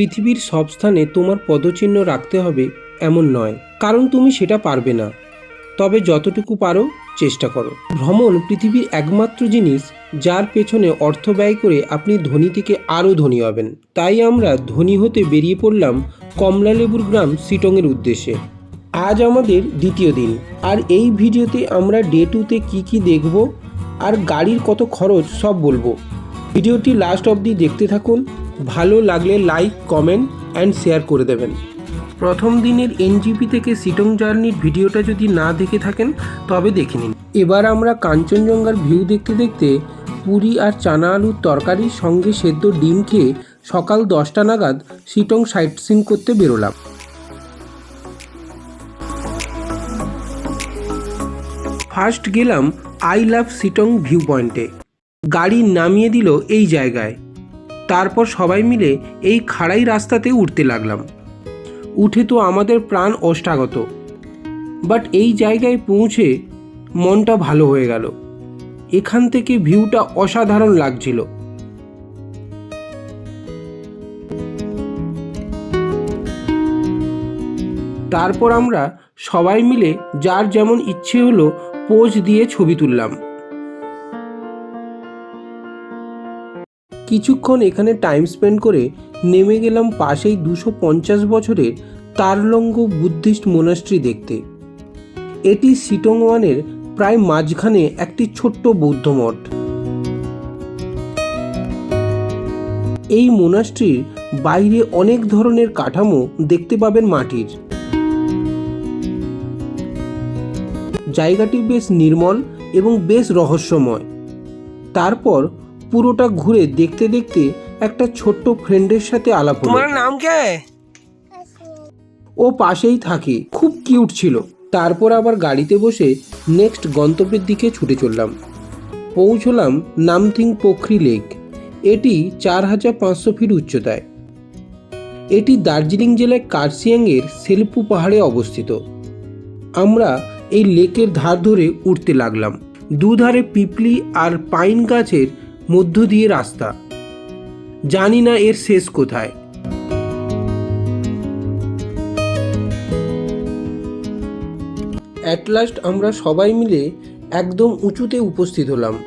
পৃথিবীর সব স্থানে তোমার পদচিহ্ন রাখতে হবে এমন নয়, কারণ তুমি সেটা পারবে না। তবে যতটুকু পারো, চেষ্টা করো। ভ্রমণ পৃথিবীর একমাত্র জিনিস, যার পেছনে অর্থ ব্যয় করে আপনি ধনী থেকে আরও ধনী হবেন। তাই আমরা ধনী হতে বেরিয়ে পড়লাম কমলালেবুর গ্রাম সিটংয়ের উদ্দেশ্যে। আজ আমাদের দ্বিতীয় দিন। আর এই ভিডিওতে আমরা ডে টুতে কী কী দেখব? আর গাড়ির কত খরচ, সব বলব। ভিডিওটি লাস্ট অবধি দেখতে থাকুন। ভালো লাগলে লাইক কমেন্ট অ্যান্ড শেয়ার করে দেবেন। প্রথম দিনের এনজিপি থেকে সিটং জার্নির ভিডিওটা যদি না দেখে থাকেন, তবে দেখে নিন। এবার আমরা কাঞ্চনজঙ্ঘার ভিউ দেখতে দেখতে পুরি আর চানা আলুর তরকারির সঙ্গে সেদ্ধ ডিম খেয়ে সকাল দশটা নাগাদ সিটং সাইট সিন করতে বেরোলাম। ফার্স্ট গেলাম আই লাভ সিটং ভিউ পয়েন্টে গাড়ি নামিয়ে দিল এই জায়গায়। তারপর সবাই মিলে এই খাড়াই রাস্তাতে উঠতে লাগলাম। উঠে তো আমাদের প্রাণ অষ্টাগত। বাট এই জায়গায় পৌঁছে মনটা ভালো হয়ে গেল। এখান থেকে ভিউটা অসাধারণ লাগছিল। তারপর আমরা সবাই মিলে যার যেমন ইচ্ছে হলো পোজ দিয়ে ছবি তুললাম। কিছুক্ষণ এখানে টাইম স্পেন্ড করে নেমে গেলাম পাশেই দুশো পঞ্চাশ বছরের তারলঙ্গ বুদ্ধিস্ট মোনাস্ট্রি দেখতে। এটি সিটংওয়ানের প্রায় মাঝখানে একটি ছোট্ট বৌদ্ধ মঠ। এই মোনাস্ট্রির বাইরে অনেক ধরনের কাঠামো দেখতে পাবেন মাটির। জায়গাটি বেশ নির্মল এবং বেশ রহস্যময়। তারপর পুরোটা ঘুরে দেখতে দেখতে একটা ছোট্ট ফ্রেন্ডের সাথে আলাপ হলো। তোমার নাম কে? ও পাশেই থাকে খুব কিউট ছিল। তারপর আবার গাড়িতে বসে নেক্সট গন্তব্যের দিকে ছুটে চললাম। পৌঁছলাম নামথিং পোখরি লেক। এটি চার হাজার পাঁচশো ফিট উচ্চতায়। এটি দার্জিলিং জেলায় কার্সিয়াংয়ের সেলপু পাহাড়ে অবস্থিত। আমরা এই লেকের ধার ধরে উঠতে লাগলাম। দুধারে পিপলি আর পাইন গাছের মধ্য দিয়ে রাস্তা। জানি না এর শেষ কোথায়। অ্যাট লাস্ট আমরা সবাই মিলে একদম উঁচুতে উপস্থিত হলাম।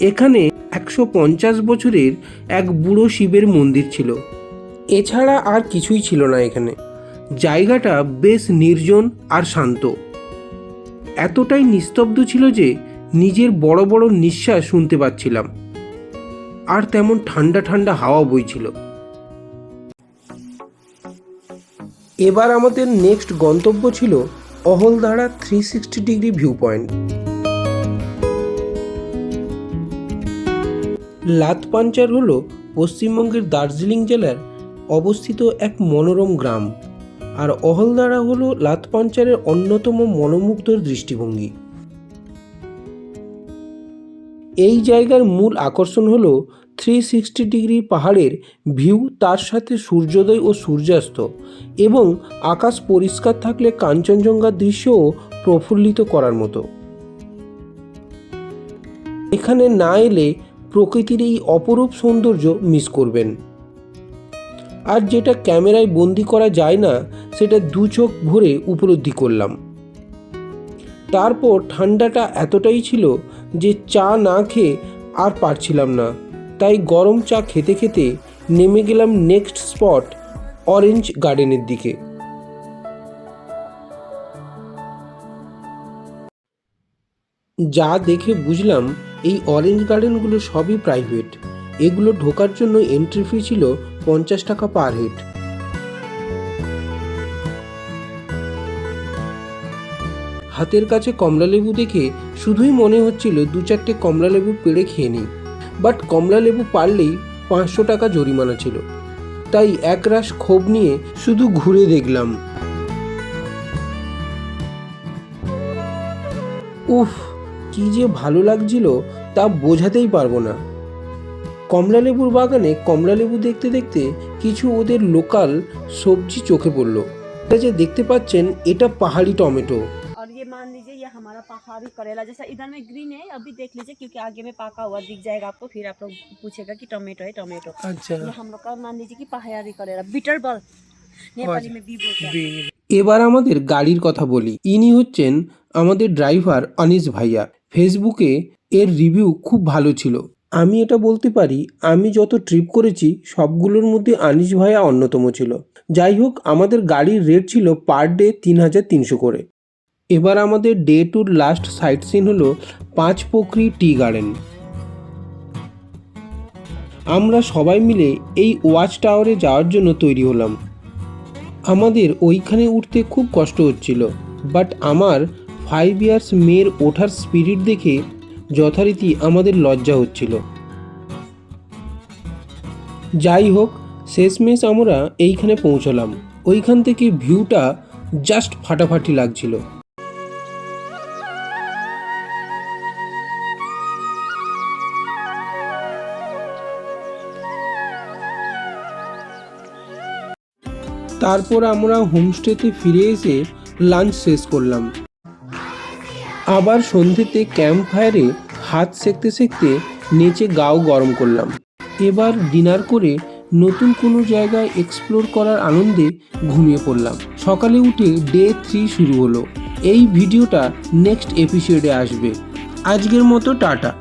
এখানে একশো পঞ্চাশ বছরের এক বুড়ো শিবের মন্দির ছিল। এছাড়া আর কিছুই ছিল না এখানে। জায়গাটা বেশ নির্জন আর শান্ত। এতটাই নিস্তব্ধ ছিল যে নিজের বড় বড় নিঃশ্বাস শুনতে পাচ্ছিলাম। আর তেমন ঠান্ডা ঠান্ডা হাওয়া বইছিল। এবার আমাদের নেক্সট গন্তব্য ছিল Ahaldara three sixty degree view point Latpanchar হল পশ্চিমবঙ্গের দার্জিলিং জেলার অবস্থিত এক মনোরম গ্রাম। আর অহলদাড়া হল লাতপাঞ্চারের অন্যতম মনোমুগ্ধর দৃষ্টিভঙ্গি। এই জায়গার মূল আকর্ষণ হলো থ্রি সিক্সটি ডিগ্রি পাহাড়ের ভিউ তার সাথে সূর্যোদয় ও সূর্যাস্ত এবং আকাশ পরিষ্কার থাকলে কাঞ্চনজঙ্ঘার দৃশ্যও প্রফুল্লিত করার মতো। এখানে না এলে প্রকৃতির এই অপরূপ সৌন্দর্য মিস করবেন। আর যেটা ক্যামেরায় বন্দি করা যায় না, সেটা দু চোখ ভরে উপলব্ধি করলাম। তারপর ঠান্ডাটা এতটাই ছিল যে চা না খেয়ে আর পারছিলাম না। তাই গরম চা খেতে খেতে নেমে গেলাম নেক্সট স্পট অরেঞ্জ গার্ডেনের দিকে। যা দেখে বুঝলাম এই অরেঞ্জ গার্ডেনগুলো সবই প্রাইভেট এগুলো ঢোকার জন্য এন্ট্রি ফি ছিল পঞ্চাশ টাকা পার হেড হাতের কাছে কমলালেবু দেখে শুধুই মনে হচ্ছিল দু চারটে কমলালেবু পেড়ে খেয়ে নিই। বাট কমলালেবু পারলেই পাঁচশো টাকা জরিমানা ছিল। তাই একরাশ ক্ষোভ নিয়ে শুধু ঘুরে দেখলাম। উফ, কি যে ভালো লাগছিল তা বোঝাতেই পারব না। কমলালেবুর বাগানে কমলালেবু দেখতে দেখতে কিছু ওদের লোকাল সবজি চোখে পড়ল। যে দেখতে পাচ্ছেন, এটা পাহাড়ি টমেটো। मान लीजिए ये हम हमारा पहाड़ी करेला जैसा इधर में ग्रीन है अभी देख लीजिए क्योंकि आगे में पका हुआ दिख जाएगा आपको फिर आप लोग पूछेगा कि टोमेटो है टोमेटो আচ্ছা ये हम लोग का मान लीजिए कि पहाड़ी करेला बिटर बल नेपाली में बी बोलते हैं এবার আমাদের গাড়ির কথা বলি ইনি হচ্ছেন আমাদের ড্রাইভার অনিশ ভাইয়া ফেসবুকে এর রিভিউ খুব ভালো ছিল আমি এটা বলতে পারি আমি যত ট্রিপ করেছি সবগুলোর মধ্যে আনিস ভাইয়া অন্যতম ছিল যাই হোক আমাদের গাড়ির রেট ছিল পার ডে তিন হাজার তিনশো করে এবার আমাদের day tour last sightseeing হলো পাঁচ পোখরি টি গার্ডেন আমরা সবাই মিলে এই ওয়াচ টাওয়ারে যাওয়ার জন্য তৈরি হলাম। আমাদের ওইখানে উঠতে খুব কষ্ট হচ্ছিল বাট আমার ফাইভ ইয়ার্স মেয়ের ওঠার স্পিরিট দেখে যথারীতি আমাদের লজ্জা হচ্ছিল। যাই হোক, শেষমেশ আমরা এইখানে পৌঁছলাম। ওইখান থেকে ভিউটা জাস্ট ফাটাফাটি লাগছিল। তারপর আমরা হোমস্টেতে ফিরে এসে লাঞ্চ শেষ করলাম। আবার সন্ধ্যেতে ক্যাম্প ফায়ারে হাত সেকতে সেকতে নেচে গাও গরম করলাম। এবার ডিনার করে নতুন কোনো জায়গায় এক্সপ্লোর করার আনন্দে ঘুমিয়ে পড়লাম। সকালে উঠে ডে থ্রি শুরু হলো। এই ভিডিওটা নেক্সট এপিসোডে আসবে। আজকের মতো, টাটা।